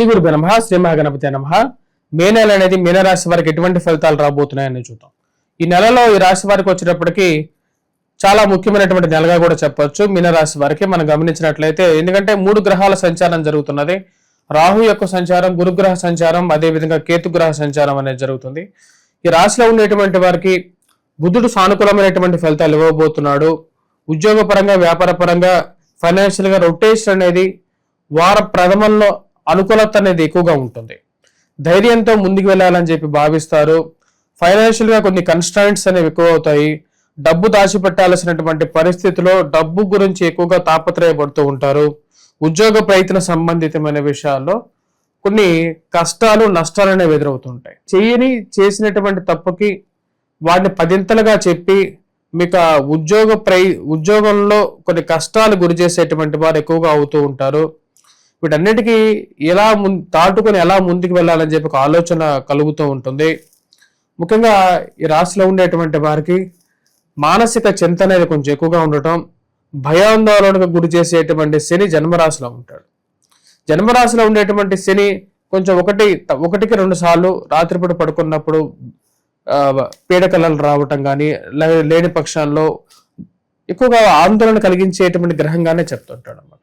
శ్రీ గురు నమ శ్రీ మహాగణపతి నమ. మే నెల అనేది మీనరాశి వారికి ఎటువంటి ఫలితాలు రాబోతున్నాయని చూద్దాం. ఈ నెలలో ఈ రాశి వారికి వచ్చేటప్పటికి చాలా ముఖ్యమైనటువంటి నెలగా కూడా చెప్పొచ్చు. మీనరాశి వారికి మనం గమనించినట్లయితే ఎందుకంటే మూడు గ్రహాల సంచారం జరుగుతున్నది. రాహు యొక్క సంచారం గురుగ్రహ సంచారం అదేవిధంగా కేతుగ్రహ సంచారం అనేది జరుగుతుంది. ఈ రాశిలో ఉండేటువంటి వారికి బుద్ధుడు సానుకూలమైనటువంటి ఫలితాలు ఇవ్వబోతున్నాడు. ఉద్యోగపరంగా వ్యాపారపరంగా ఫైనాన్షియల్గా రొటేషన్ అనేది వార ప్రథమంలో అనుకూలత అనేది ఎక్కువగా ఉంటుంది. ధైర్యంతో ముందుకు వెళ్ళాలని చెప్పి భావిస్తారు. ఫైనాన్షియల్గా కొన్ని కన్స్టాంట్స్ అనేవి ఎక్కువ అవుతాయి డబ్బు దాచిపెట్టాల్సినటువంటి పరిస్థితిలో డబ్బు గురించి ఎక్కువగా తాపత్రయపడుతూ ఉంటారు. ఉద్యోగ ప్రయత్న సంబంధితమైన విషయాల్లో కొన్ని కష్టాలు నష్టాలు అనేవి ఎదురవుతుంటాయి. చేయని చేసినటువంటి తప్పుకి వాటిని పదింతలుగా చెప్పి మీకు ఉద్యోగ ప్రై ఉద్యోగంలో కొన్ని కష్టాలు గురి చేసేటువంటి వారు ఎక్కువగా అవుతూ ఉంటారు. వీటన్నిటికీ ఎలా ముం దాటుకొని ఎలా ముందుకు వెళ్ళాలని చెప్పి ఒక ఆలోచన కలుగుతూ ఉంటుంది. ముఖ్యంగా ఈ రాశిలో ఉండేటువంటి వారికి మానసిక చింత అనేది కొంచెం ఎక్కువగా ఉండటం భయాందోళనకు గురి చేసేటువంటి శని జన్మరాశిలో ఉంటాడు. జన్మరాశిలో ఉండేటువంటి శని కొంచెం ఒకటి ఒకటికి రెండు సార్లు రాత్రిపూట పడుకున్నప్పుడు పీడకలలు రావటం కానీ లేని పక్షాల్లో ఎక్కువగా ఆందోళన కలిగించేటువంటి గ్రహంగానే చెప్తుంటాడు అనమాట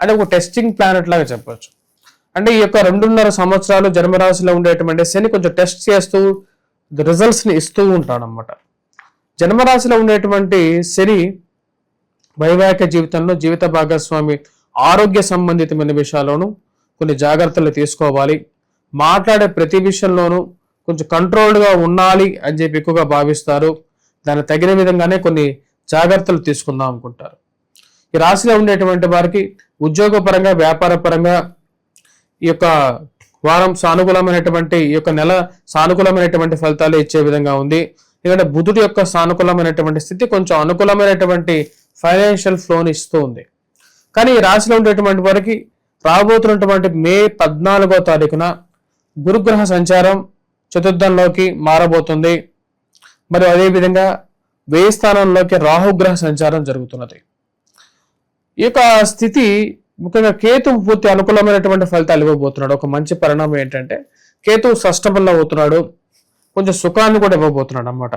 అంటే ఒక టెస్టింగ్ ప్లానెట్ లాగా చెప్పొచ్చు. అంటే ఈ యొక్క రెండున్నర సంవత్సరాలు జన్మరాశిలో ఉండేటువంటి శని కొంచెం టెస్ట్ చేస్తూ రిజల్ట్స్ని ఇస్తూ ఉంటాడనమాట జన్మరాశిలో ఉండేటువంటి శని వైవాహిక జీవితంలో జీవిత భాగస్వామి ఆరోగ్య సంబంధితమైన విషయాల్లోనూ కొన్ని జాగ్రత్తలు తీసుకోవాలి. మాట్లాడే ప్రతి విషయంలోనూ కొంచెం కంట్రోల్డ్గా ఉండాలి అని చెప్పి ఎక్కువగా భావిస్తారు. దాన్ని తగిన విధంగానే కొన్ని జాగ్రత్తలు తీసుకుందాం అనుకుంటారు. ఈ రాశిలో ఉండేటువంటి వారికి ఉద్యోగపరంగా వ్యాపారపరంగా ఈ యొక్క వారం సానుకూలమైనటువంటి ఈ యొక్క నెల సానుకూలమైనటువంటి ఫలితాలు ఇచ్చే విధంగా ఉంది. ఎందుకంటే బుధుడి యొక్క సానుకూలమైనటువంటి స్థితి కొంచెం అనుకూలమైనటువంటి ఫైనాన్షియల్ ఫ్లోని ఇస్తూ ఉంది. కానీ ఈ రాశిలో ఉండేటువంటి వారికి రాబోతున్నటువంటి మే పద్నాలుగో తారీఖున గురుగ్రహ సంచారం చతుర్థంలోకి మారబోతుంది. మరియు అదేవిధంగా వేయి స్థానంలోకి రాహుగ్రహ సంచారం జరుగుతున్నది. ఈ యొక్క స్థితి ముఖ్యంగా కేతు పూర్తి అనుకూలమైనటువంటి ఫలితాలు ఇవ్వబోతున్నాడు. ఒక మంచి పరిణామం ఏంటంటే కేతు సష్టమల్లో అవుతున్నాడు కొంచెం సుఖాన్ని కూడా ఇవ్వబోతున్నాడు అన్నమాట.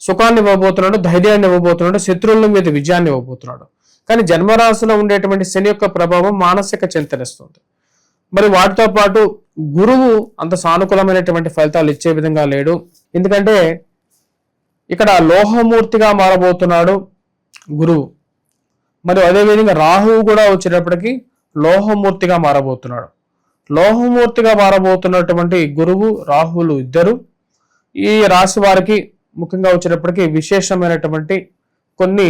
సుఖాన్ని ఇవ్వబోతున్నాడు ధైర్యాన్ని ఇవ్వబోతున్నాడు శత్రువుల మీద విజయాన్ని ఇవ్వబోతున్నాడు. కానీ జన్మరాశిలో ఉండేటువంటి శని యొక్క ప్రభావం మానసిక చింతనిస్తుంది మరి వాటితో పాటు గురువు అంత సానుకూలమైనటువంటి ఫలితాలు ఇచ్చే విధంగా లేడు. ఎందుకంటే ఇక్కడ లోహమూర్తిగా మారబోతున్నాడు గురువు. మరి అదేవిధంగా రాహువు కూడా వచ్చేటప్పటికి లోహమూర్తిగా మారబోతున్నాడు. లోహమూర్తిగా మారబోతున్నటువంటి గురువు రాహువులు ఇద్దరు. ఈ రాశి వారికి ముఖ్యంగా వచ్చేటప్పటికి విశేషమైనటువంటి కొన్ని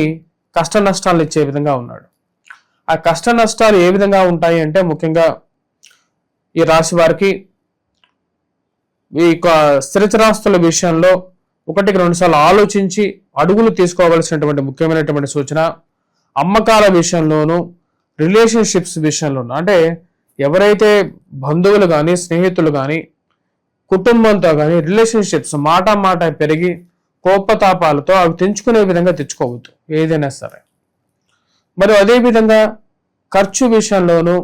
కష్ట నష్టాలు ఇచ్చే విధంగా ఉన్నాడు. ఆ కష్ట నష్టాలు ఏ విధంగా ఉంటాయి అంటే ముఖ్యంగా ఈ రాశి వారికి ఈ యొక్క స్థిరచరాస్తుల విషయంలో ఒకటికి రెండు సార్లు ఆలోచించి అడుగులు తీసుకోవాల్సినటువంటి ముఖ్యమైనటువంటి సూచన అమ్మకాల విషయంలోనూ రిలేషన్షిప్స్ విషయంలోనూ అంటే ఎవరైతే బంధువులు కానీ స్నేహితులు కానీ కుటుంబంతో కానీ రిలేషన్షిప్స్ మాట మాట పెరిగి కోపతాపాలతో అవి తెంచుకునే విధంగా తెచ్చుకోవద్దు ఏదైనా సరే. మరియు అదేవిధంగా ఖర్చు విషయంలోనూ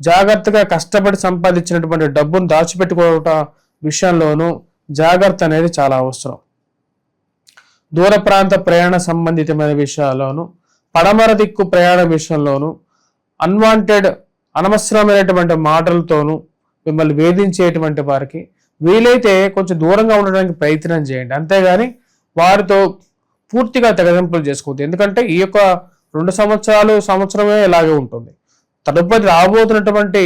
జాగ్రత్తగా కష్టపడి సంపాదించినటువంటి డబ్బును దాచిపెట్టుకోవటం విషయంలోనూ జాగ్రత్త అనేది చాలా అవసరం. దూర ప్రాంత ప్రయాణ సంబంధితమైన విషయాల్లోనూ పడమర దిక్కు ప్రయాణ విషయంలోనూ అన్వాంటెడ్ అనవసరమైనటువంటి మాటలతోనూ మిమ్మల్ని వేధించేటువంటి వారికి వీలైతే కొంచెం దూరంగా ఉండడానికి ప్రయత్నం చేయండి. అంతేగాని వారితో పూర్తిగా తెగదింపులు చేసుకోవద్దు. ఎందుకంటే ఈ యొక్క రెండు సంవత్సరాలు సంవత్సరమే ఇలాగే ఉంటుంది. తదుపరి రాబోతున్నటువంటి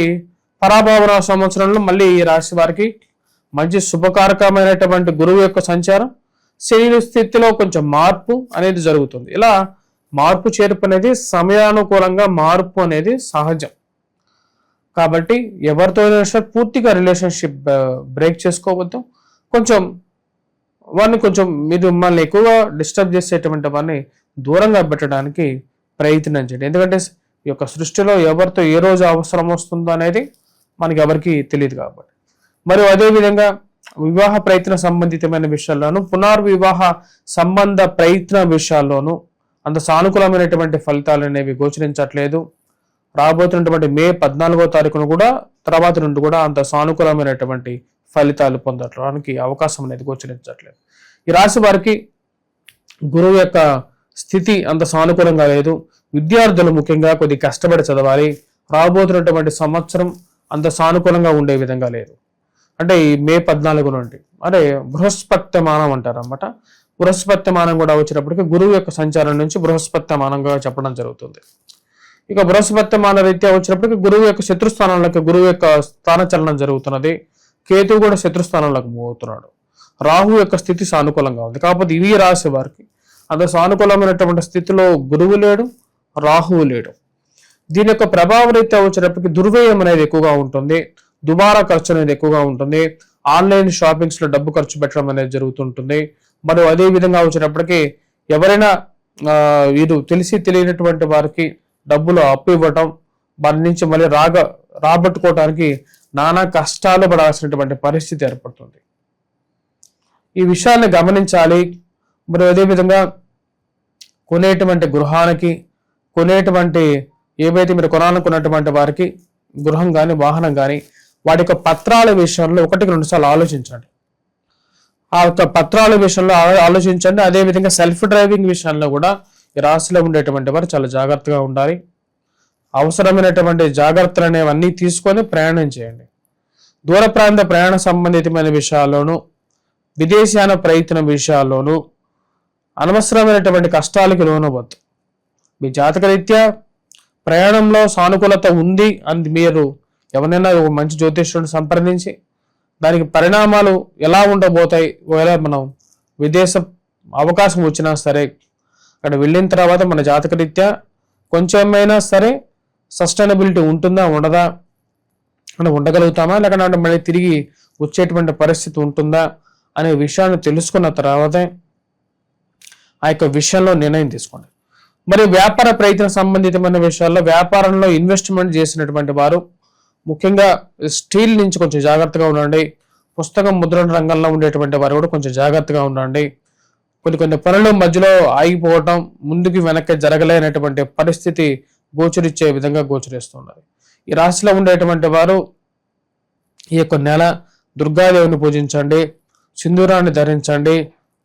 పరాభావన సంవత్సరంలో మళ్ళీ ఈ రాశి వారికి మంచి శుభకారకమైనటువంటి గురువు యొక్క సంచారం శరీర స్థితిలో కొంచెం మార్పు అనేది జరుగుతుంది. ఇలా మార్పు చేర్పు అనేది సమయానుకూలంగా మార్పు అనేది సహజం. కాబట్టి ఎవరితో పూర్తిగా రిలేషన్షిప్ బ్రేక్ చేసుకోవద్దు. కొంచెం వారిని కొంచెం మీరు మిమ్మల్ని ఎక్కువగా డిస్టర్బ్ చేసేటువంటి వారిని దూరంగా పెట్టడానికి ప్రయత్నం చేయండి. ఎందుకంటే ఈ యొక్క సృష్టిలో ఎవరితో ఏ రోజు అవసరం వస్తుందో అనేది మనకి ఎవరికి తెలియదు కాబట్టి. మరియు అదేవిధంగా వివాహ ప్రయత్న సంబంధితమైన విషయాల్లోనూ పునర్వివాహ సంబంధ ప్రయత్న విషయాల్లోనూ అంత సానుకూలమైనటువంటి ఫలితాలు అనేవి గోచరించట్లేదు. రాబోతున్నటువంటి మే పద్నాలుగో తారీఖున కూడా తర్వాత నుండి కూడా అంత సానుకూలమైనటువంటి ఫలితాలు పొందడానికి అవకాశం అనేది గోచరించట్లేదు. ఈ రాశి వారికి గురువు యొక్క స్థితి అంత సానుకూలంగా లేదు. విద్యార్థులు ముఖ్యంగా కొద్ది కష్టపడి చదవాలి. రాబోతున్నటువంటి సంవత్సరం అంత సానుకూలంగా ఉండే విధంగా లేదు. అంటే ఈ మే పద్నాలుగు నుండి అదే బృహస్పత్యమానం అంటారు అన్నమాట బృహస్పత్యమానం కూడా వచ్చినప్పటికీ గురువు యొక్క సంచారం నుంచి బృహస్పత్యమానంగా చెప్పడం జరుగుతుంది. ఇక బృహస్పత్యమాన రీత్యా వచ్చినప్పటికీ గురువు యొక్క శత్రుస్థానంలోకి గురువు యొక్క స్థానచలనం జరుగుతున్నది. కేతు కూడా శత్రుస్థానంలోకి పోతున్నాడు. రాహు యొక్క స్థితి సానుకూలంగా ఉంది. కాకపోతే ఇవి రాశి వారికి. అంత సానుకూలమైనటువంటి స్థితిలో గురువు లేడు రాహువు లేడు. దీని యొక్క ప్రభావం రీత్యా వచ్చేటప్పటికి దుర్వ్యయం అనేది ఎక్కువగా ఉంటుంది. దుబారా ఖర్చు అనేది ఎక్కువగా ఉంటుంది. ఆన్లైన్ షాపింగ్స్లో డబ్బు ఖర్చు పెట్టడం అనేది జరుగుతుంటుంది. మరి అదే విధంగా వచ్చినప్పటికీ ఎవరైనా వీరు తెలిసి తెలియనటువంటి వారికి డబ్బులు అప్పు ఇవ్వటం వారి నుంచి మళ్ళీ రాగ రాబట్టుకోవడానికి నానా కష్టాలు పడాల్సినటువంటి పరిస్థితి ఏర్పడుతుంది. ఈ విషయాన్ని గమనించాలి. మరి అదేవిధంగా కొనేటువంటి గృహానికి కొనేటువంటి ఏవైతే మీరు కొనాలనుకున్నటువంటి వారికి గృహం కానీ వాహనం కానీ వాటి యొక్క పత్రాల విషయంలో ఒకటికి రెండుసార్లు ఆలోచించండి. ఆ యొక్క పత్రాల విషయంలో ఆలోచించండి. అదేవిధంగా సెల్ఫ్ డ్రైవింగ్ విషయంలో కూడా ఈ రాశిలో ఉండేటువంటి వారు చాలా జాగ్రత్తగా ఉండాలి. అవసరమైనటువంటి జాగ్రత్తలు అనేవన్నీ తీసుకొని ప్రయాణం చేయండి. దూర ప్రాంత ప్రయాణ సంబంధితమైన విషయాల్లోనూ విదేశాన ప్రయత్నం విషయాల్లోనూ అనవసరమైనటువంటి కష్టాలకు లోనవద్దు మీ జాతకరీత్యా ప్రయాణంలో సానుకూలత ఉంది అని మీరు ఎవరైనా ఒక మంచి జ్యోతిష్యుడిని సంప్రదించి దానికి పరిణామాలు ఎలా ఉండబోతాయి? ఒకవేళ మనం విదేశ అవకాశం వచ్చినా సరే అక్కడ వెళ్ళిన తర్వాత మన జాతకరీత్యా కొంచెమైనా సరే సస్టైనబిలిటీ ఉంటుందా ఉండదా మనం ఉండగలుగుతామా? లేకపోతే మళ్ళీ తిరిగి వచ్చేటువంటి పరిస్థితి ఉంటుందా అనే విషయాన్ని తెలుసుకున్న తర్వాతే ఆ యొక్క విషయంలో నిర్ణయం తీసుకోండి. మరి వ్యాపార ప్రయత్న సంబంధితమైన విషయాల్లో వ్యాపారంలో ఇన్వెస్ట్మెంట్ చేసినటువంటి వారు ముఖ్యంగా స్టీల్ నుంచి కొంచెం జాగ్రత్తగా ఉండండి. పుస్తకం ముద్రణ రంగంలో ఉండేటువంటి వారు కూడా కొంచెం జాగ్రత్తగా ఉండండి. కొన్ని కొన్ని పనులు మధ్యలో ఆగిపోవటం ముందుకు వెనక్కి జరగలేనటువంటి పరిస్థితి గోచరిచ్చే విధంగా గోచరిస్తున్నది. ఈ రాశిలో ఉండేటువంటి వారు ఈ యొక్క నెల దుర్గాదేవిని పూజించండి సింధూరాన్ని ధరించండి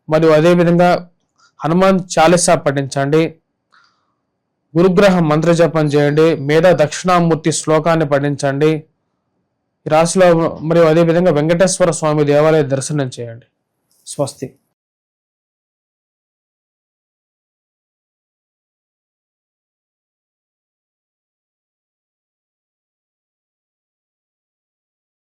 మరియు అదేవిధంగా హనుమాన్ చాలీసా పఠించండి. గురుగ్రహ మంత్ర జపం చేయండి. మేధా దక్షిణామూర్తి శ్లోకాన్ని పఠించండి. ఈ రాశిలో మరియు అదేవిధంగా వెంకటేశ్వర స్వామి దేవాలయ దర్శనం చేయండి. స్వస్తి.